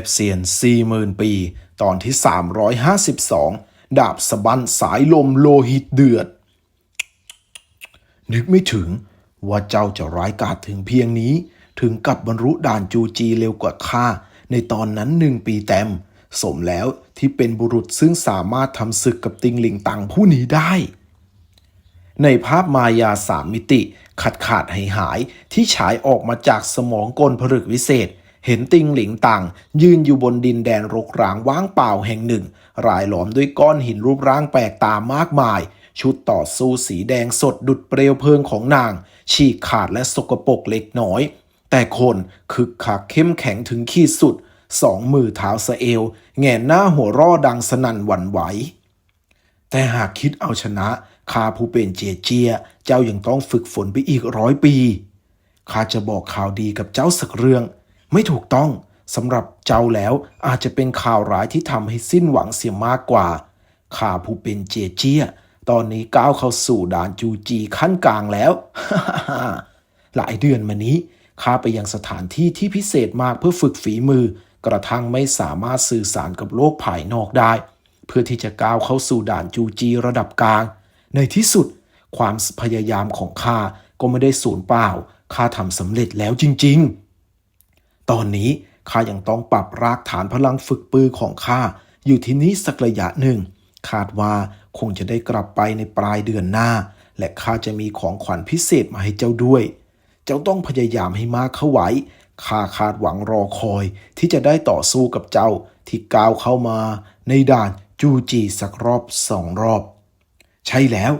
พเซียน40,000ปี ตอนที่ 352 ดาบสะบันสายลมโลหิตเดือด นึกไม่ถึงว่าเจ้าจะร้ายกาจถึงเพียงนี้ ถึงกับบรรลุด่านจูจีเร็วกว่าข้า ในตอนนั้นหนึ่งปีเต็ม สมแล้วที่เป็นบุรุษซึ่งสามารถทำศึกกับติงหลิงตังผู้นี้ได้ ในภาพมายาสามมิติ ขาดขาดหายหายที่ฉายออกมาจากสมองกลผลึกวิเศษ เห็นติงหลิงตังยืนอยู่บนดินแดนรกร้างว่างเปล่าแห่งหนึ่ง รายหลอมด้วยก้อนหินรูปร่างแปลกตามากมาย ชุดต่อสู้สีแดงสดดุดเปลวเพลิงของนาง ฉีกขาดและสกปรกเล็กน้อย แต่คนคึกคักเข้มแข็งถึงขีดสุด สองมือเท้าสะเอว แงนหน้าหัวร่อดังสนั่นหวั่นไหว แต่หากคิดเอาชนะข้าผู้เป็นเจเจีย เจ้ายังต้องฝึกฝนไปอีกร้อยปีข้าจะบอกข่าวดีกับเจ้าสักเรื่อง ไม่ถูกต้องสำหรับเจ้าแล้วอาจจะเป็นข่าวร้ายที่ทำให้สิ้นหวังเสียมากกว่าข้าผู้เป็นเจเจียตอนนี้ก้าวเข้าสู่ด่านจูจีขั้นกลางแล้ว หลายเดือนมานี้ข้าไปยังสถานที่ที่พิเศษมากเพื่อฝึกฝีมือ กระทั่งไม่สามารถสื่อสารกับโลกภายนอกได้ เพื่อที่จะก้าวเข้าสู่ด่านจูจีระดับกลาง ในที่สุด ความพยายามของข้าก็ไม่ได้สูญเปล่าข้าทำสำเร็จแล้วจริง ๆ ตอนนี้ข้ายังต้องปรับรากฐานพลังฝึกปือของข้าอยู่ที่นี้สักระยะหนึ่ง คาดว่าคงจะได้กลับไปในปลายเดือนหน้า และข้าจะมีของขวัญพิเศษมาให้เจ้าด้วย เจ้าต้องพยายามให้มากเข้าไว้ข้าคาดหวังรอคอยที่จะได้ต่อสู้กับเจ้าที่ก้าวเข้ามา ในด่านจูจีสักรอบสองรอบ ใช่แล้ว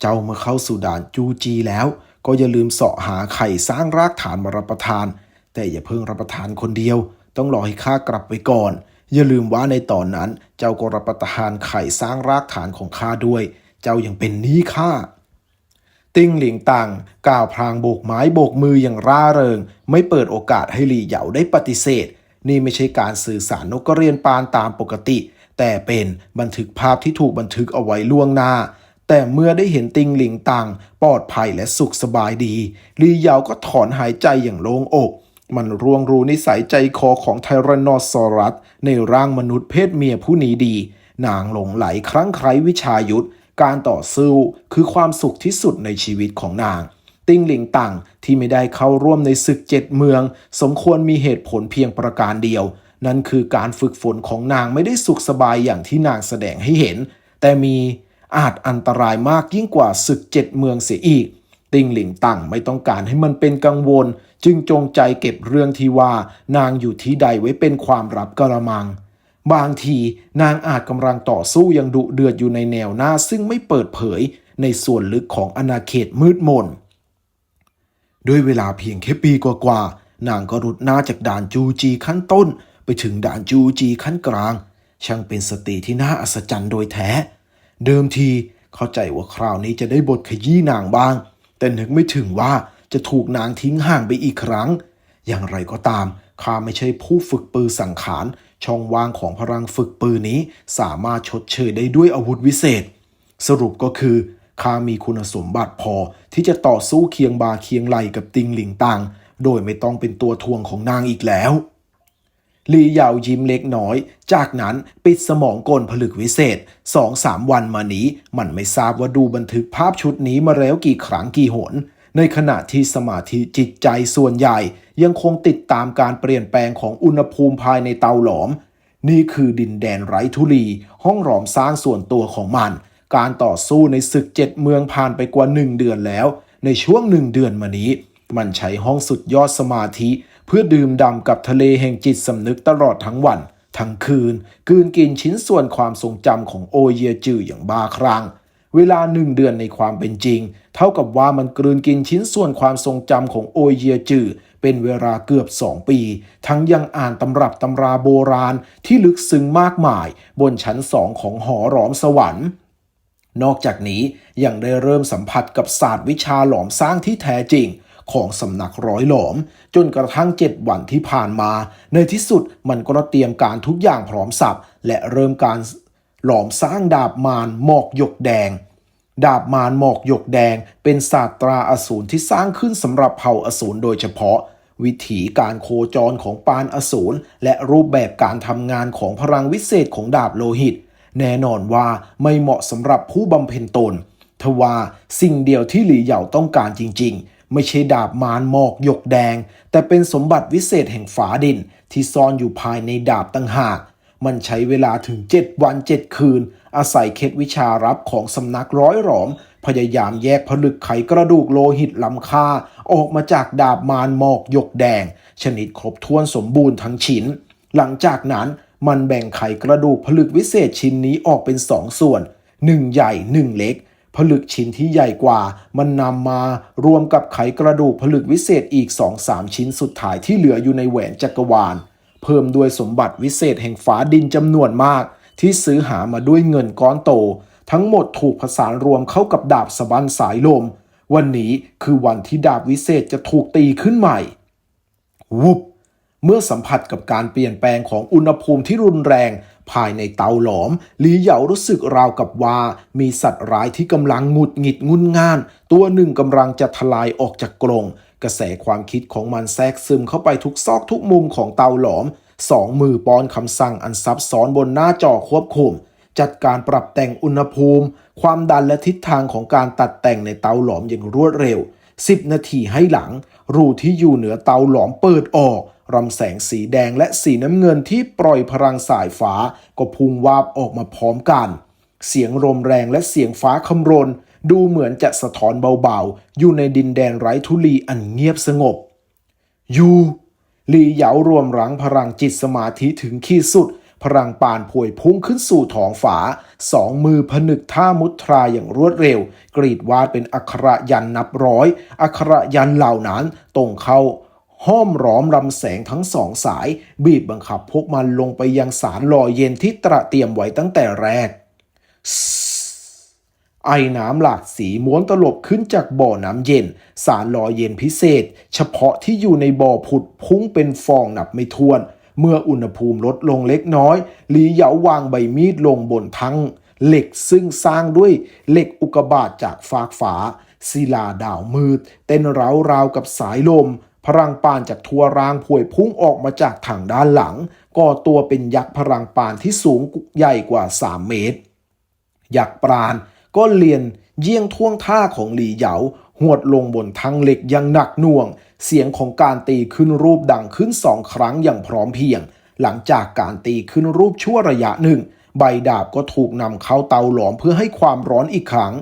เจ้าเมื่อเข้าสู่ด่านจูจีแล้ว ก็อย่าลืมเสาะหาไข่สร้างรากฐานมารับประทาน แต่อย่าเพิ่งรับประทานคนเดียว ต้องรอให้ข้ากลับไปก่อน อย่าลืมว่าในตอนนั้น เจ้าก็รับประทานไข่สร้างรากฐานของข้าด้วย เจ้ายังเป็นหนี้ข้าติ้งหลิงตังก้าวพลางโบกไม้โบกมืออย่างร่าเริง ไม่เปิดโอกาสให้หลี่เหยาได้ปฏิเสธ นี่ไม่ใช่การสื่อสารนกกระเรียนปานตามปกติ แต่เป็นบันทึกภาพที่ถูกบันทึกเอาไว้ล่วงหน้า แต่เมื่อได้เห็นติงหลิงตังปลอดภัยและสุขสบายดีหลี่เหยาก็ถอนหายใจอย่างโล่งอก มันร่วงรู้นิสัยใจคอของไทรานอซอรัส ในร่างมนุษย์เพศเมียผู้นี้ดี นางหลงไหลครั้งไครวิชายุทธการต่อสู้คือความสุขที่สุดในชีวิตของนาง ติ้งหลิงตังที่ไม่ได้เข้าร่วมในศึกเจ็ดเมือง สมควรมีเหตุผลเพียงประการเดียว นั่นคือการฝึกฝนของนางไม่ได้สุขสบายอย่างที่นางแสดงให้เห็น แต่มีอาจอันตรายมากยิ่งกว่าศึกเจ็ดเมืองเสียอีก ติงหลิงตังไม่ต้องการให้มันเป็นกังวล จึงจงใจเก็บเรื่องที่ว่านางอยู่ที่ใดไว้เป็นความลับกระมัง บางทีนางอาจกำลังต่อสู้ยังดุเดือดอยู่ในแนวหน้าซึ่งไม่เปิดเผยในส่วนลึกของอาณาเขตมืดมน ด้วยเวลาเพียงแค่ปีกว่าๆนางก็รุดหน้าจากด่านจูจีขั้นต้น ไปถึงด่านจูจีขั้นกลาง ช่างเป็นสตรีที่น่าอัศจรรย์โดยแท้ เดิมทีเข้าใจว่าคราวนี้จะได้บทขยี้นางบ้าง แต่นึกไม่ถึงว่า จะถูกนางทิ้งห่างไปอีกครั้ง อย่างไรก็ตามข้าไม่ใช่ผู้ฝึกปือสังขาร ช่องว่างของพลังฝึกปืนนี้สามารถชดเชยได้ด้วยอาวุธวิเศษ สรุปก็คือข้ามีคุณสมบัติพอที่จะต่อสู้เคียงบาเคียงไหลกับติงหลิงตังโดยไม่ต้องเป็นตัวทวงของนางอีกแล้วลีเหยาวยิ้มเล็กน้อย จากนั้นปิดสมองกลผลึกวิเศษสองสามวันมานี้ มันไม่ทราบว่าดูบันทึกภาพชุดนี้มาแล้วกี่ครั้งกี่หน ในขณะที่สมาธิจิตใจส่วนใหญ่ ยังคงติดตามการเปลี่ยนแปลงของอุณหภูมิภายในเตาหลอม นี่คือดินแดนไร้ทุลี ห้องหลอมสร้างส่วนตัวของมัน การต่อสู้ในศึกเจ็ดเมืองผ่านไปกว่าหนึ่งเดือนแล้ว ในช่วงหนึ่งเดือนมานี้ มันใช้ห้องสุดยอดสมาธิ เพื่อดื่มด่ำกับทะเลแห่งจิตสำนึกตลอดทั้งวัน ทั้งคืน กืนกินชิ้นส่วนความทรงจำของโอเยจืออย่างบ้าคลั่ง เวลาหนึ่งเดือนในความเป็นจริง เท่ากับว่ามันกลืนกินชิ้นส่วนความทรงจำของโอเยจือเป็นเวลาเกือบสองปี ทั้งยังอ่านตำรับตำราโบราณที่ลึกซึ้งมากมาย บนชั้นสองของหอหลอมสวรรค์นอกจากนี้ยังได้เริ่มสัมผัสกับศาสตร์วิชาหลอมสร้างที่แท้จริง ของสำนักร้อยหลอม จนกระทั่งเจ็ดวันที่ผ่านมา ในที่สุดมันก็เตรียมการทุกอย่างพร้อมสับและเริ่มการ หลอมสร้างดาบมารหมอกหยกแดง ดาบมารหมอกหยกแดง เป็นศาสตราอสูรที่สร้างขึ้นสำหรับเผ่าอสูรโดยเฉพาะ วิถีการโคจรของปานอสูรและรูปแบบการทำงานของพลังวิเศษของดาบโลหิต แน่นอนว่าไม่เหมาะสำหรับผู้บำเพ็ญตนทว่าสิ่งเดียวที่หลี่เหยาต้องการจริง ๆ ไม่ใช่ดาบมารหมอกหยกแดง แต่เป็นสมบัติวิเศษแห่งฝาดินที่ซ่อนอยู่ภายในดาบตั้งหาก มันใช้เวลาถึง 7 วัน 7 คืน อาศัยเคล็ดวิชารับของสำนักร้อยหลอม พยายามแยกผลึกไขกระดูกโลหิตล้ำค่า ออกมาจากดาบมารหมอกหยกแดง ชนิดครบถ้วนสมบูรณ์ทั้งชิ้น หลังจากนั้นมันแบ่งไขกระดูกผลึกวิเศษชิ้นนี้ออกเป็นสองส่วนหนึ่งใหญ่หนึ่งเล็ก ผลึกชิ้นที่ใหญ่กว่า มันนำมารวมกับไขกระดูกผลึกวิเศษอีก 2-3 ชิ้นสุดท้ายที่เหลืออยู่ในแหวนจักรวาล เพิ่มด้วยสมบัติวิเศษแห่งฝาดินจำนวนมาก ที่ซื้อหามาด้วยเงินก้อนโต ทั้งหมดถูกผสานรวมเข้ากับดาบสบันสายลม วันนี้คือวันที่ดาบวิเศษจะถูกตีขึ้นใหม่ วุบเมื่อสัมผัสกับการเปลี่ยนแปลงของอุณหภูมิที่รุนแรง ภายในเตาหลอมหลีเหยารู้สึกราวกับว่ามีสัตว์ร้ายที่กำลังหงุดหงิดงุนง่าน ตัวหนึ่งกำลังจะทลายออกจากกรง กระแสความคิดของมันแทรกซึมเข้าไปทุกซอกทุกมุมของเตาหลอมสองมือป้อนคำสั่งอันซับซ้อนบนหน้าจอควบคุม จัดการปรับแต่งอุณหภูมิ ความดันและทิศทางของการตัดแต่งในเตาหลอมอย่างรวดเร็ว 10 นาทีให้หลัง รูที่อยู่เหนือเตาหลอมเปิดออกรำแสงสีแดงและสีน้ำเงินที่ปล่อยพลังสายฟ้า ก็พุ่งวาบออกมาพร้อมกัน เสียงลมแรงและเสียงฟ้าคำรน ดูเหมือนจะสะท้อนเบาๆ อยู่ในดินแดนไร้ทุลีอันเงียบสงบ ยูลีเหยารวมรังพลังจิตสมาธิถึงขีดสุด พลังปานพวยพุ่งขึ้นสู่ท้องฝา สองมือผนึกท่ามุตราอย่างรวดเร็ว กรีดวาดเป็นอักระยันนับร้อย อักระยันเหล่านั้นตรงเข้าห้อมร้อมรำแสงทั้งสองสาย บีบบังคับพวกมันลงไปยังสารล่อเย็นที่ตระเตรียมไว้ตั้งแต่แรก ไอน้ำหลากสีม้วนตลบขึ้นจากบ่อน้ำเย็น สารล่อเย็นพิเศษ เฉพาะที่อยู่ในบ่อผุดพุ่งเป็นฟองหนับไม่ถ้วน เมื่ออุณหภูมิลดลงเล็กน้อยหลีเหยาวางใบมีดลงบนทั้งเหล็กซึ่งสร้างด้วยเหล็กอุกบาตจากฟากฝาศิลาดาวมืด เต้นเร้าราวกับสายลม พลังปานจากทัวรางพวยพุ่งออกมาจากทางด้านหลัง ก่อตัวเป็นยักษ์พลังปานที่สูงใหญ่กว่า 3 เมตร ยักษ์ปราณ ก็เลียนเยี่ยงท่วงท่าของหลีเหยาหวดลงบนทั้งเหล็กอยังหนักหน่วง เสียงของการตีขึ้นรูปดังขึ้นสองครั้งอย่างพร้อมเพียง หลังจากการตีขึ้นรูปชั่วระยะหนึ่ง ใบดาบก็ถูกนำเข้าเตาหลอมเพื่อให้ความร้อนอีกครั้ง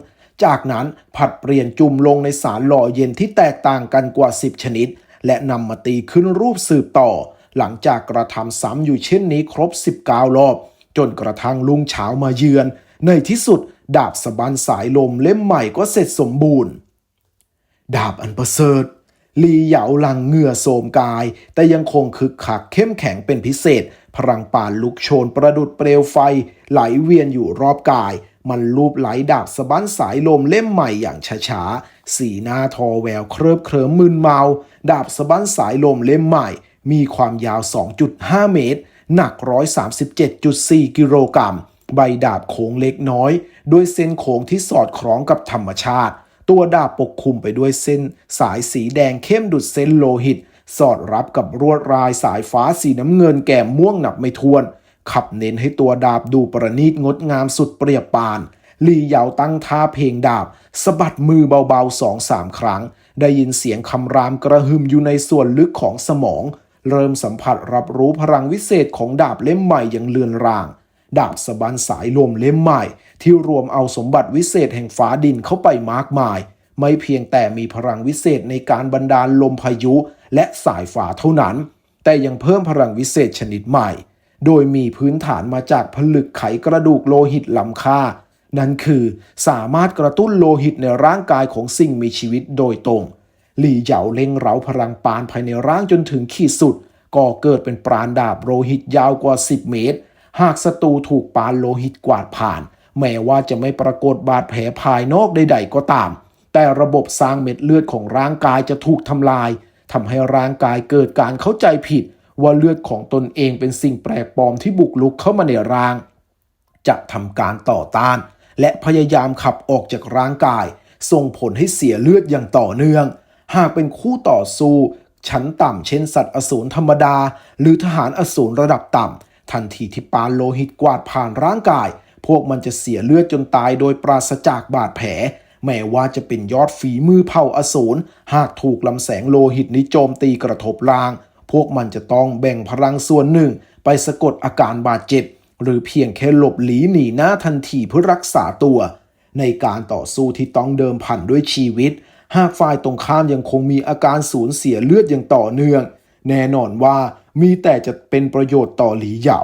จากนั้นผัดเปลี่ยนจุ่มลงในสารหล่อเย็นที่แตกต่างกันกว่า 10 ชนิด และนำมาตีขึ้นรูปสืบต่อ หลังจากกระทำซ้ำอยู่เช่นนี้ครบ 19 รอบ จนกระทั่งลุงเช้ามาเยือน ในที่สุด ดาบสะบันสายลมเล่มใหม่ก็เสร็จสมบูรณ์ ดาบอันประเสริฐลีเหยาหลังเหงื่อโสมกาย แต่ยังคงคึกคักเข้มแข็งเป็นพิเศษ พลังป่านลุกโชนประดุดเปลวไฟ ไหลเวียนอยู่รอบกาย มันลูบไหลดาบสะบั้นสายลมเล่มใหม่อย่างช้าๆ สีหน้าทอแววเคลิบเคลิ้มมึนเมา ดาบสะบั้นสายลมเล่มใหม่ มีความยาว 2.5 เมตร หนัก 137.4 กิโลกรัม ใบดาบโค้งเล็กน้อย ด้วยเส้นโค้งที่สอดคล้องกับธรรมชาติ ตัวดาบปกคลุมไปด้วยเส้น สายสีแดงเข้มดุดเส้นโลหิต สอดรับกับรวดลายสายฟ้าสีน้ำเงินแก่ม่วงหนับไม่ถ้วน ขับเน้นให้ตัวดาบดูประณีตงดงามสุดเปรียบปานลีเหยาตั้งท่าเพลงดาบสะบัดมือเบาๆสองสามครั้ง ได้ยินเสียงคำรามกระหึ่มอยู่ในส่วนลึกของสมอง เริ่มสัมผัสรับรู้พลังวิเศษของดาบเล่มใหม่อย่างเลือนราง ดาบสะบันสายลมเล่มใหม่ ที่รวมเอาสมบัติวิเศษแห่งฟ้าดินเข้าไปมากมาย ไม่เพียงแต่มีพลังวิเศษในการบันดาลลมพายุ และสายฟ้าเท่านั้น แต่ยังเพิ่มพลังวิเศษชนิดใหม่ โดยมีพื้นฐานมาจากผลึกไขกระดูกโลหิตล้ำค่า นั่นคือสามารถกระตุ้นโลหิตในร่างกายของสิ่งมีชีวิตโดยตรงหลี่เหยาเล็งเร้าพลังปานภายในร่างจนถึงขีดสุดก่อเกิดเป็นปราณดาบโลหิตยาวกว่า 10 เมตร หากศัตรูถูกปานโลหิตกวาดผ่าน แม้ว่าจะไม่ปรากฏบาดแผลภายนอกใด ๆ ก็ตาม แต่ระบบสร้างเม็ดเลือดของร่างกายจะถูกทำลายทำให้ร่างกายเกิดการเข้าใจผิด ว่าเลือดของตนเองเป็นสิ่งแปลกปลอมที่บุกลุกเข้ามาในร่าง จะทำการต่อต้าน และพยายามขับออกจากร่างกาย ส่งผลให้เสียเลือดอย่างต่อเนื่อง หากเป็นคู่ต่อสู้ชั้นต่ำเช่นสัตว์อสูรธรรมดา หรือทหารอสูรระดับต่ำ ทันทีที่ปานโลหิตกวาดผ่านร่างกาย พวกมันจะเสียเลือดจนตายโดยปราศจากบาดแผล แม้ว่าจะเป็นยอดฝีมือเผ่าอสูรหากถูกลำแสงโลหิตนิโจมตีกระทบร่าง พวกมันจะต้องแบ่งพลังส่วนหนึ่ง ไปสะกดอาการบาดเจ็บ หรือเพียงแค่หลบหลีหนีหน้าทันทีเพื่อรักษาตัว ในการต่อสู้ที่ต้องเดิมพันด้วยชีวิต หากฝ่ายตรงข้ามยังคงมีอาการสูญเสียเลือดอย่างต่อเนื่อง แน่นอนว่ามีแต่จะเป็นประโยชน์ต่อหลีเหยา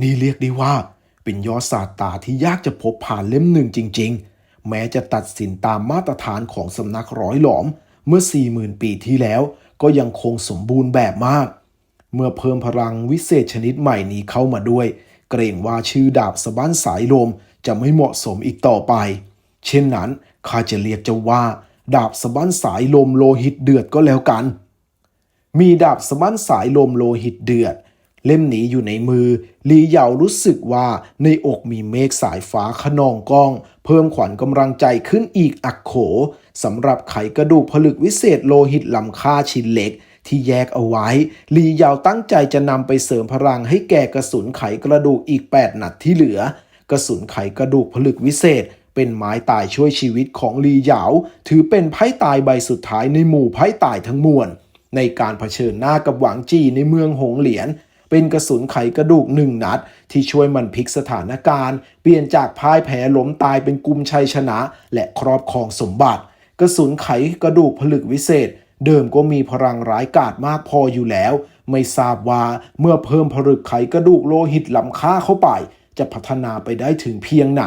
นี่เรียกได้ว่า เป็นยอดศาสตาที่ยากจะพบผ่านเล่มหนึ่งจริง ๆ แม้จะตัดสินตามมาตรฐานของสำนักร้อยหลอมเมื่อ 40,000 ปีที่แล้ว ก็ยังคงสมบูรณ์แบบมาก เมื่อเพิ่มพลังวิเศษชนิดใหม่นี้เข้ามาด้วย เกรงว่าชื่อดาบสะบั้นสายลมจะไม่เหมาะสมอีกต่อไป เช่นนั้นข้าจะเรียกเจ้าว่า ดาบสะบั้นสายลมโลหิตเดือดก็แล้วกัน มีดาบสะบั้นสายลมโลหิตเดือด เล่มนี้อยู่ในมือ ลีเหยารู้สึกว่าในอกมีเมฆสายฟ้าขนองก้อง เพิ่มขวัญกำลังใจขึ้นอีกอักโขสำหรับไขกระดูกผลึกวิเศษโลหิตลำค่าชิ้นเล็กที่แยกเอาไว้ ลีเหยาตั้งใจจะนำไปเสริมพลังให้แก่กระสุนไขกระดูกอีก 8 นัดที่เหลือ กระสุนไขกระดูกผลึกวิเศษ เป็นไม้ตายช่วยชีวิตของลีเหยาถือเป็นไพ่ตายใบสุดท้ายในหมู่ไพ่ตายทั้งมวล ในการเผชิญหน้ากับหวังจี้ในเมืองหงเหลียน เป็นกระสุนไขกระดูกหนึ่งนัด ที่ช่วยมันพลิกสถานการณ์ เปลี่ยนจากพ่ายแพ้ล้มตายเป็นกุมชัยชนะ และครอบครองสมบัติ กระสุนไขกระดูกผลึกวิเศษ เดิมก็มีพลังร้ายกาจมากพออยู่แล้ว ไม่ทราบว่าเมื่อเพิ่มผลึกไขกระดูกโลหิตล้ำค่าเข้าไป จะพัฒนาไปได้ถึงเพียงไหน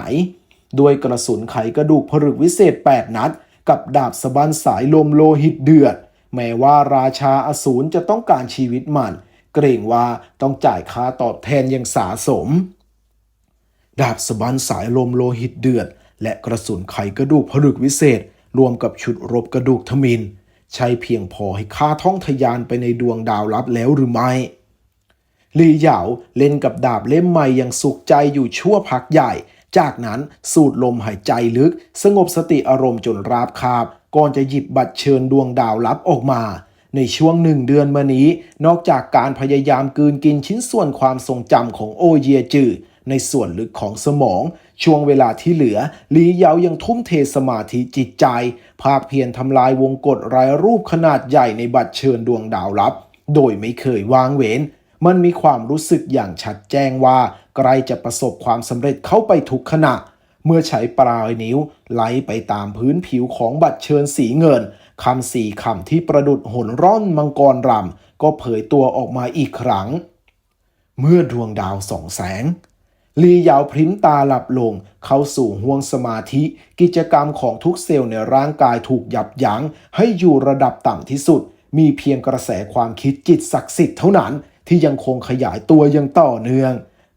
ด้วยกระสุนไขกระดูกผลึกวิเศษ 8 นัด กับดาบสะบันสายลมโลหิตเดือด แม้ว่าราชาอสูรจะต้องการชีวิตมัน เกรงว่าต้องจ่ายค่าตอบแทนอย่างสาสม ดาบสบันสายลมโลหิตเดือด และกระสุนไขกระดูกผลึกวิเศษ รวมกับชุดรบกระดูกทมิน ใช้เพียงพอให้ข้าท่องทยานไปในดวงดาวลับแล้วหรือไม่ลีเหยาเล่นกับดาบเล่มใหม่อย่างสุขใจอยู่ชั่วพักใหญ่ จากนั้นสูดลมหายใจลึก สงบสติอารมณ์จนราบคาบ ก่อนจะหยิบบัตรเชิญดวงดาวลับออกมา ในช่วงหนึ่งเดือนมานี้ นอกจากการพยายามกืนกินชิ้นส่วนความทรงจำของโอเยจือในส่วนลึกของสมอง ช่วงเวลาที่เหลือลีเหยายังทุ่มเทสมาธิจิตใจ ภาคเพียรทำลายวงกฏรายรูปขนาดใหญ่ในบัตรเชิญดวงดาวลับ โดยไม่เคยวางเว้น มันมีความรู้สึกอย่างชัดแจ้งว่าใกล้จะประสบความสำเร็จเข้าไปทุกขณะ เมื่อใช้ปลายนิ้วไล่ไปตามพื้นผิวของบัตรเชิญสีเงินคำสี่คำที่ประดุดหนร่อนมังกรรำก็เผยตัวออกมาอีกครั้ง เมื่อดวงดาวส่องแสง ลีเหยาวพริ้มตาหลับลงเข้าสู่ห่วงสมาธิ กิจกรรมของทุกเซลล์ในร่างกายถูกยับยั้งให้อยู่ระดับต่ำที่สุด มีเพียงกระแสความคิดจิตศักดิ์สิทธิ์เท่านั้นที่ยังคงขยายตัวย่างต่อเนื่อง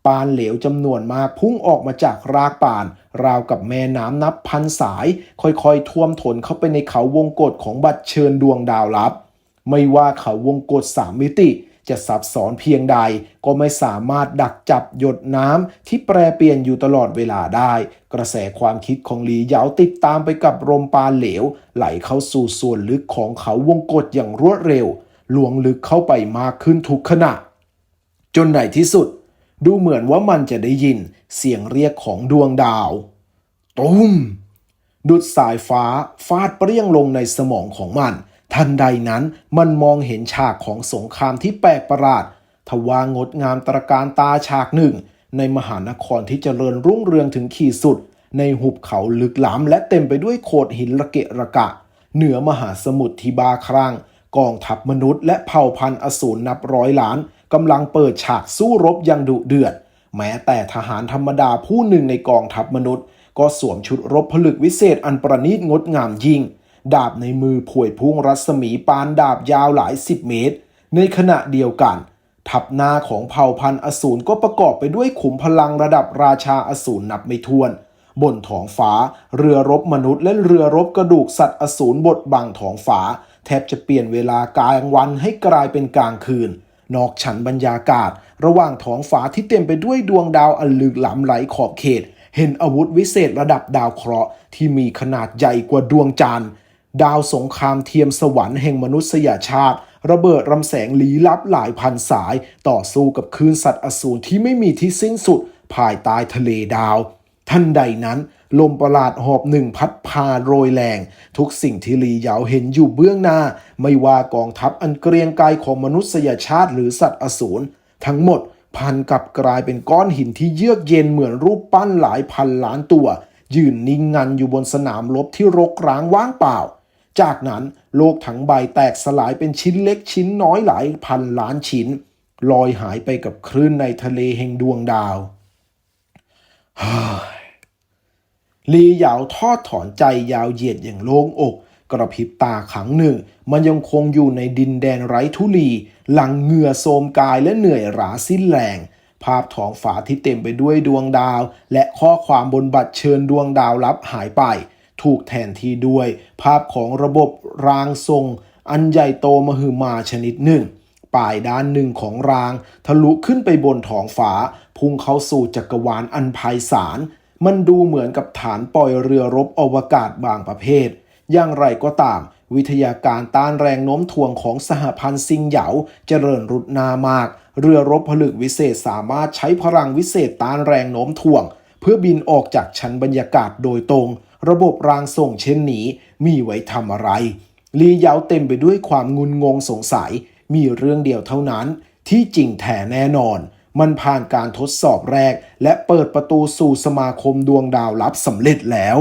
ปานเหลวจำนวนมากพุ่งออกมาจากรากปาน ราวกับแม่น้ำนับพันสาย ค่อยๆ ท่วมทนเข้าไปในเขาวงกฏของบัตรเชิญดวงดาวลับ ไม่ว่าเขาวงกฏสามมิติจะซับซ้อนเพียงใดก็ไม่สามารถดักจับหยดน้ำที่แปรเปลี่ยนอยู่ตลอดเวลาได้ กระแสความคิดของหลีเหยาติดตามไปกับลมปานเหลว ไหลเข้าสู่ส่วนลึกของเขาวงกฏอย่างรวดเร็วลวงลึกเข้าไปมากขึ้นทุกขณะ จนในที่สุด ดูเหมือนว่ามันจะได้ยินเสียงเรียกของดวงดาวตุ้มดุดสายฟ้าฟาดเปรี้ยงลงในสมองของมัน ทันใดนั้นมันมองเห็นฉากของสงครามที่แปลกประหลาด ทว่างดงามตระการตาฉากหนึ่ง ในมหานครที่เจริญรุ่งเรืองถึงขีดสุด ในหุบเขาลึกล้ำและเต็มไปด้วยโขดหินระเกะระกะ เหนือมหาสมุทรที่บาครังกองทัพมนุษย์และเผ่าพันธุ์อสูรนับร้อยล้าน กำลังเปิดฉากสู้รบอย่างดุเดือด แม้แต่ทหารธรรมดาผู้หนึ่งในกองทัพมนุษย์ ก็สวมชุดรบผลึกวิเศษอันประณีตงดงามยิ่ง ดาบในมือผวยพุ่งรัศมีปานดาบยาวหลายสิบเมตร ในขณะเดียวกัน ทัพหน้าของเผ่าพันธุ์อสูรก็ประกอบไปด้วยขุมพลังระดับราชาอสูรนับไม่ถ้วนบนท้องฟ้า เรือรบมนุษย์และเรือรบกระดูกสัตว์อสูรบดบังท้องฟ้า แทบจะเปลี่ยนเวลากลางวันให้กลายเป็นกลางคืน นอกชั้นบรรยากาศ ระหว่างท้องฟ้าที่เต็มไปด้วยดวงดาวอันลึกล้ำไหลขอบเขต เห็นอาวุธวิเศษระดับดาวเคราะห์ที่มีขนาดใหญ่กว่าดวงจันทร์ดาวสงครามเทียมสวรรค์แห่งมนุษยชาติ ระเบิดรำแสงลี้ลับหลายพันสาย ต่อสู้กับคลื่นสัตว์อสูรที่ไม่มีที่สิ้นสุด ภายใต้ทะเลดาวทันใดนั้น ลมประหลาดหอบหนึ่งพัดพาโรยแรง ทุกสิ่งที่ลีเหยาเห็นอยู่เบื้องหน้า ไม่ว่ากองทัพอันเกรียงไกรของมนุษยชาติหรือสัตว์อสูรทั้งหมดพันกับกลายเป็นก้อนหินที่เยือกเย็นเหมือนรูปปั้นหลายพันล้านตัว ยืนนิ่งงันอยู่บนสนามรบที่รกร้างว่างเปล่า จากนั้นโลกทั้งใบแตกสลายเป็นชิ้นเล็กชิ้นน้อยหลายพันล้านชิ้น ลอยหายไปกับคลื่นในทะเลแห่งดวงดาว ลีเหยาวทอดถอนใจยาวเหยียดอย่างโล่งอก กระพริบตาครั้งหนึ่ง มันยังคงอยู่ในดินแดนไร้ทุลี หลังเหงื่อโทรมกายและเหนื่อยราสิ้นแรง ภาพท้องฟ้าที่เต็มไปด้วยดวงดาว และข้อความบนบัตรเชิญดวงดาวลับหายไป ถูกแทนที่ด้วย ภาพของระบบรางทรง อันใหญ่โตมหึมาชนิดหนึ่งปลายด้านหนึ่งของราง ทะลุขึ้นไปบนท้องฟ้า พุ่งเข้าสู่จักรวาลอันไพศาล มันดูเหมือนกับฐานปล่อยเรือรบอวกาศบางประเภท อย่างไรก็ตาม วิทยาการต้านแรงโน้มถ่วงของสหพันธ์ซิงเหยาเจริญรุดนามาก เรือรบผลึกวิเศษสามารถใช้พลังวิเศษต้านแรงโน้มถ่วง เพื่อบินออกจากชั้นบรรยากาศโดยตรง ระบบรางส่งเช่นนี้ มีไว้ทำอะไร ลีเหยาเต็มไปด้วยความงุนงงสงสัย มีเรื่องเดียวเท่านั้น ที่จริงแท้แน่นอน มันผ่านการทดสอบแรก และเปิดประตูสู่สมาคมดวงดาวลับสำเร็จแล้ว